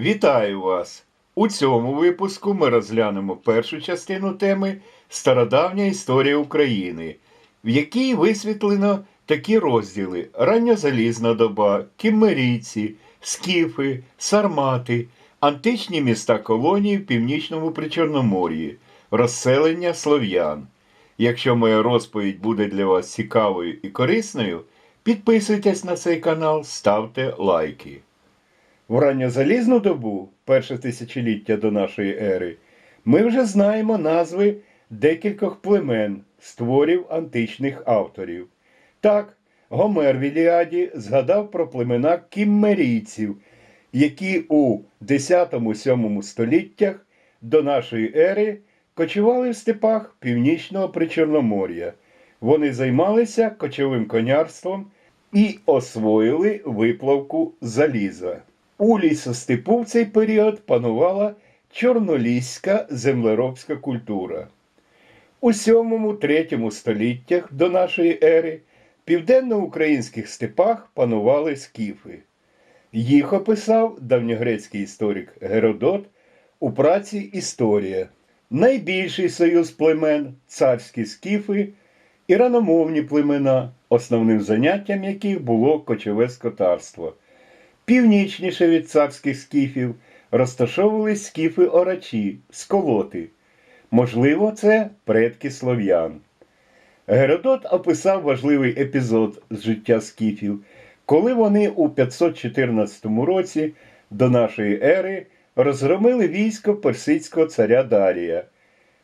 Вітаю вас! У цьому випуску ми розглянемо першу частину теми Стародавня історія України, в якій висвітлено такі розділи: ранньозалізна доба, кіммерійці, скіфи, сармати, античні міста колонії в північному Причорномор'ї, розселення слов'ян. Якщо моя розповідь буде для вас цікавою і корисною, підписуйтесь на цей канал, ставте лайки. В ранньозалізну добу, перше тисячоліття до нашої ери, ми вже знаємо назви декількох племен, створів античних авторів. Так, Гомер в Іліаді згадав про племена кіммерійців, які у 10-7 століттях до нашої ери кочували в степах північного Причорномор'я. Вони займалися кочовим конярством і освоїли виплавку заліза. У лісостепу в цей період панувала чорноліська землеробська культура. У 7-3 століттях до нашої ери в південноукраїнських степах панували скіфи. Їх описав давньогрецький історик Геродот у праці Історія. Найбільший союз племен царські скіфи і раномовні племена, основним заняттям яких було кочове скотарство. Північніше від царських скіфів розташовувались скіфи орачі, сколоти. Можливо, це предки слов'ян. Геродот описав важливий епізод з життя скіфів, коли вони у 514 році до нашої ери розгромили військо персидського царя Дарія.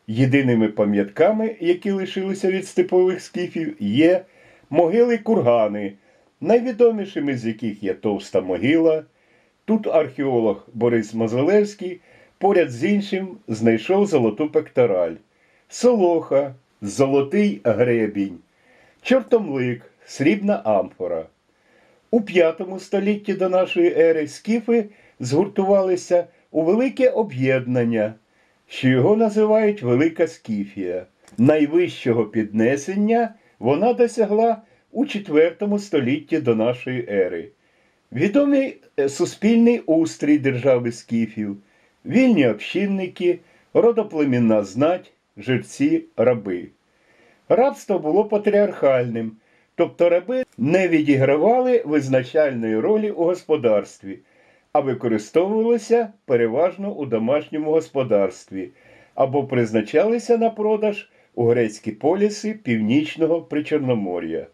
Єдиними пам'ятками, які лишилися від степових скіфів, є могили кургани, найвідомішими з яких є Товста могила. Тут археолог Борис Мозолевський поряд з іншим знайшов золоту пектораль, солоха, золотий гребінь, чортомлик, срібна амфора. У V столітті до нашої ери скіфи згуртувалися у велике об'єднання, що його називають Велика Скіфія. Найвищого піднесення вона досягла у IV столітті до нашої ери. Відомий е, суспільний устрій держави скіфів, вільні общинники, родоплемінна знать, жерці, раби. Рабство було патріархальним, тобто раби не відігравали визначальної ролі у господарстві, а використовувалися переважно у домашньому господарстві або призначалися на продаж у грецькі поліси північного Причорномор'я.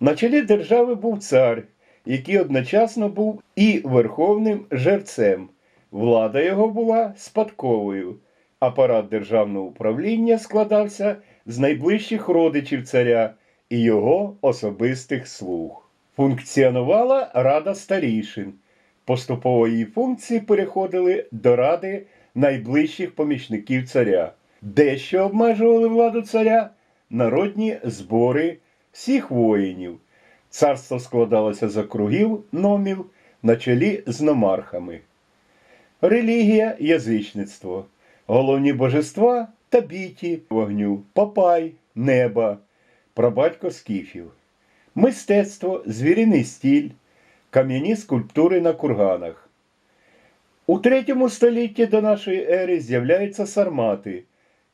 На чолі держави був цар, який одночасно був і верховним жерцем. Влада його була спадковою. Апарат державного управління складався з найближчих родичів царя і його особистих слуг. Функціонувала Рада старішин. Поступово її функції переходили до ради найближчих помічників царя. Дещо обмежували владу царя народні збори всіх воїнів. Царство складалося з округів номів на чолі з номархами. Релігія язичництво, головні божества табіті, вогню, папай, неба, прабатько скіфів, мистецтво, звіріний стіль, кам'яні скульптури на курганах. У третьому столітті до нашої ери з'являються сармати,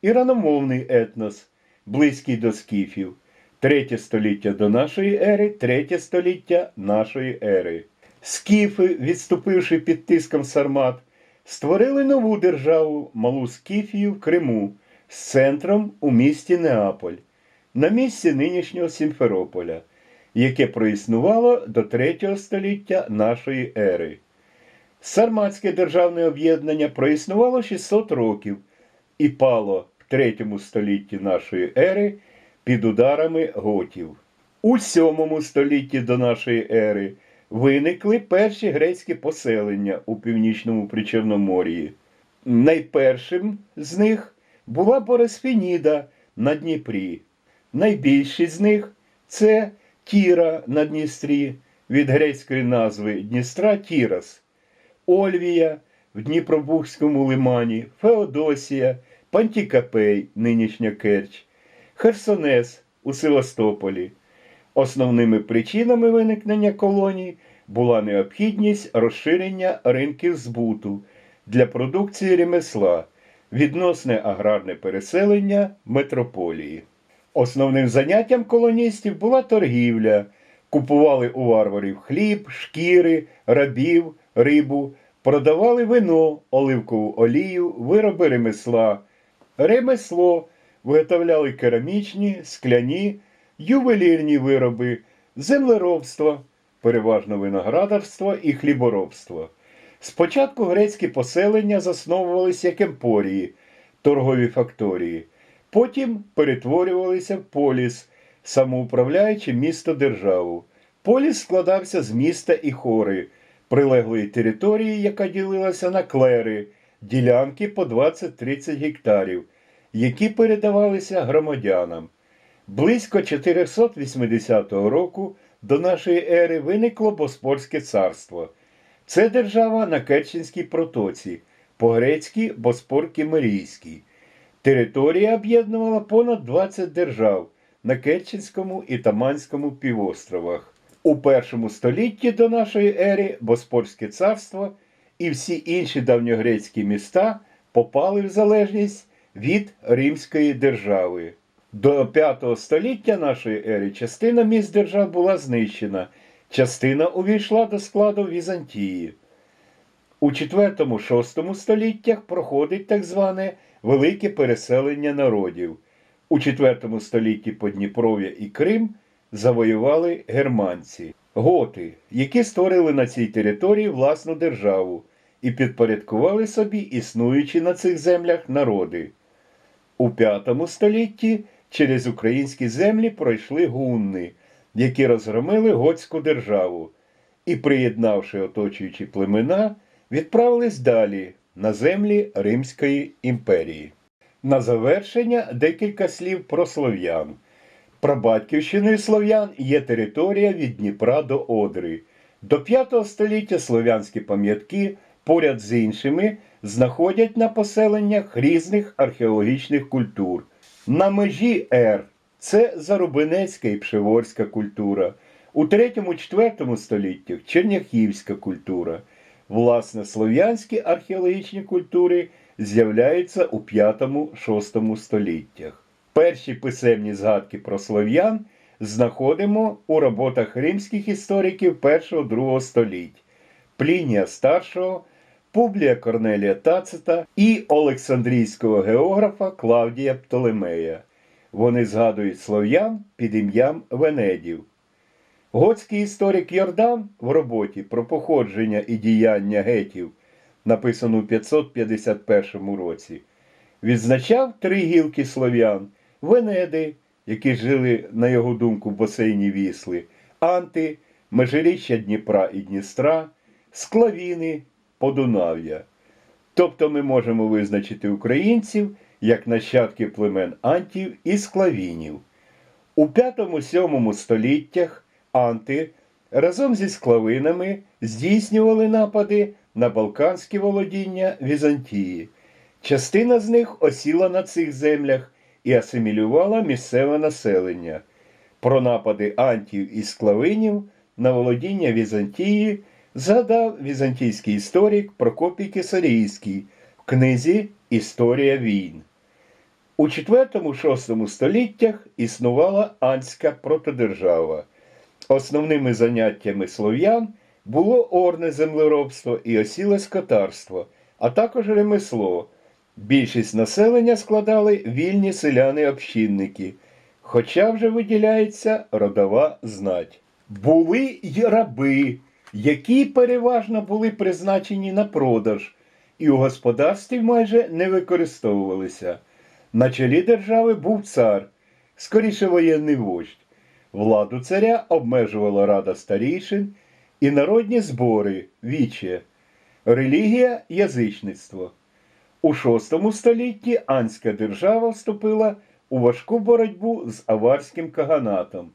іраномовний етнос, близький до скіфів. Третє століття до нашої ери, третє століття нашої ери. Скіфи, відступивши під тиском сармат, створили нову державу Малу Скіфію в Криму з центром у місті Неаполь, на місці нинішнього Сімферополя, яке проіснувало до третього століття нашої ери. Сарматське державне об'єднання проіснувало 600 років і пало в третьому столітті нашої ери під ударами готів. У сьомому столітті до нашої ери виникли перші грецькі поселення у північному Причорномор'ї. Найпершим з них була Борисфініда на Дніпрі. Найбільші з них це Тіра на Дністрі від грецької назви Дністра Тірас, Ольвія в Дніпробухському лимані, Феодосія, Пантікапей, нинішня Керч, Херсонес у Севастополі. Основними причинами виникнення колоній була необхідність розширення ринків збуту для продукції ремесла, відносне аграрне переселення метрополії. Основним заняттям колоністів була торгівля. Купували у варварів хліб, шкіри, рабів, рибу, продавали вино, оливкову олію, вироби ремесла. Ремесло виготовляли керамічні, скляні, ювелірні вироби, землеробство, переважно виноградарство і хліборобство. Спочатку грецькі поселення засновувалися як емпорії, торгові факторії, потім перетворювалися в поліс, самоуправляючи місто державу. Поліс складався з міста і хори, прилеглої території, яка ділилася на клери, ділянки по 20-30 гектарів, які передавалися громадянам. Близько 480 року до нашої ери виникло Боспорське царство. Це держава на Керченській протоці, по-грецьки Боспор Кімерійський. Територія об'єднувала понад 20 держав на Керченському і Таманському півостровах. У першому столітті до нашої ери Боспорське царство і всі інші давньогрецькі міста попали в залежність від Римської держави. До 5 століття нашої ери частина міст держав була знищена, частина увійшла до складу Візантії. У 4-6 століттях проходить так зване велике переселення народів. У 4 столітті Подніпров'я і Крим завоювали германці, готи, які створили на цій території власну державу і підпорядкували собі існуючі на цих землях народи. У V столітті через українські землі пройшли гунни, які розгромили готську державу і, приєднавши оточуючі племена, відправились далі на землі Римської імперії. На завершення декілька слів про слов'ян. Прабатьківщиною слов'ян є територія від Дніпра до Одри. До 5 століття слов'янські пам'ятки поряд з іншими знаходять на поселеннях різних археологічних культур. На межі Р це Зарубинецька і Пшеворська культура. У 3-4 століттях Черняхівська культура. Власне, слов'янські археологічні культури з'являються у 5-6 століттях. Перші писемні згадки про слов'ян знаходимо у роботах римських істориків 1-2 століть Плінія Старшого, Публія Корнелія Тацита і Олександрійського географа Клавдія Птолемея. Вони згадують слов'ян під ім'ям Венедів. Готський історик Йордан в роботі про походження і діяння гетів, написану у 551 році, відзначав три гілки слов'ян Венеди, які жили, на його думку, в басейні Вісли, Анти, межиріччя Дніпра і Дністра, Склавіни, Подунав'я. Тобто ми можемо визначити українців як нащадки племен Антів і Склавінів. У 5-7 століттях Анти разом зі склавинами здійснювали напади на балканські володіння Візантії. Частина з них осіла на цих землях і асимілювала місцеве населення. Про напади антів і склавинів на володіння Візантії згадав візантійський історик Прокопій Кесарійський в книзі Історія війн. У 4-6 століттях існувала Анська протодержава. Основними заняттями слов'ян було орне землеробство і осіле скотарство, а також ремесло. Більшість населення складали вільні селяни-общинники, хоча вже виділяється родова знать. Були й раби, які переважно були призначені на продаж і у господарстві майже не використовувалися. На чолі держави був цар, скоріше воєнний вождь. Владу царя обмежувала рада старішин і народні збори віче, релігія язичництво. У VI столітті Анська держава вступила у важку боротьбу з аварським каганатом,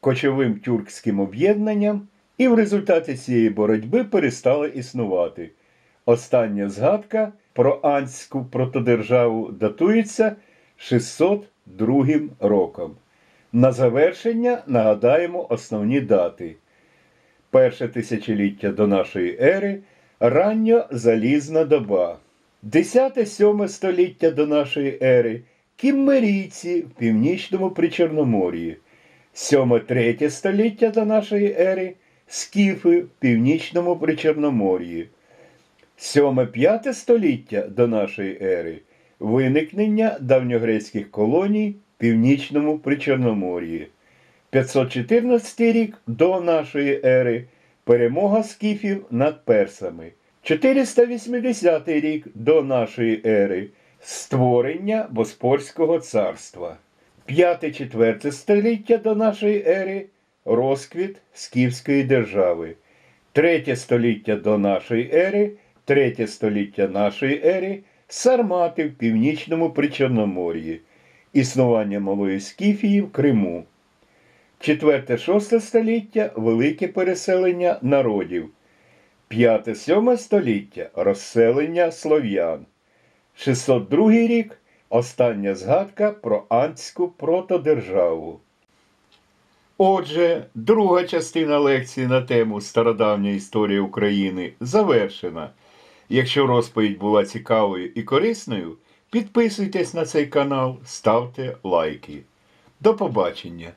кочовим тюркським об'єднанням, і в результаті цієї боротьби перестала існувати. Остання згадка про Анську протодержаву датується 602 роком. На завершення нагадаємо основні дати. перше тисячоліття до нашої ери, ранньозалізна доба. 10-7 століття до нашої ери кіммерійці в північному Причорномор'ї. 7-3 століття до нашої ери скіфи в північному Причорномор'ї. 7-5 століття до нашої ери виникнення давньогрецьких колоній в північному Причорномор'ї. 514 рік до нашої ери перемога скіфів над персами. 480 рік до нашої ери створення Боспорського царства. 5-4 століття до нашої ери розквіт Скіфської держави. Третє століття до нашої ери, третє століття нашої ери Сармати в північному Причорномор'ї, існування малої Скіфії в Криму. Четверте-шосте століття велике переселення народів. П'яте-сьоме століття розселення слов'ян. 602 рік остання згадка про антську протодержаву. Отже, друга частина лекції на тему Стародавня історія України завершена. Якщо розповідь була цікавою і корисною, підписуйтесь на цей канал, ставте лайки. До побачення!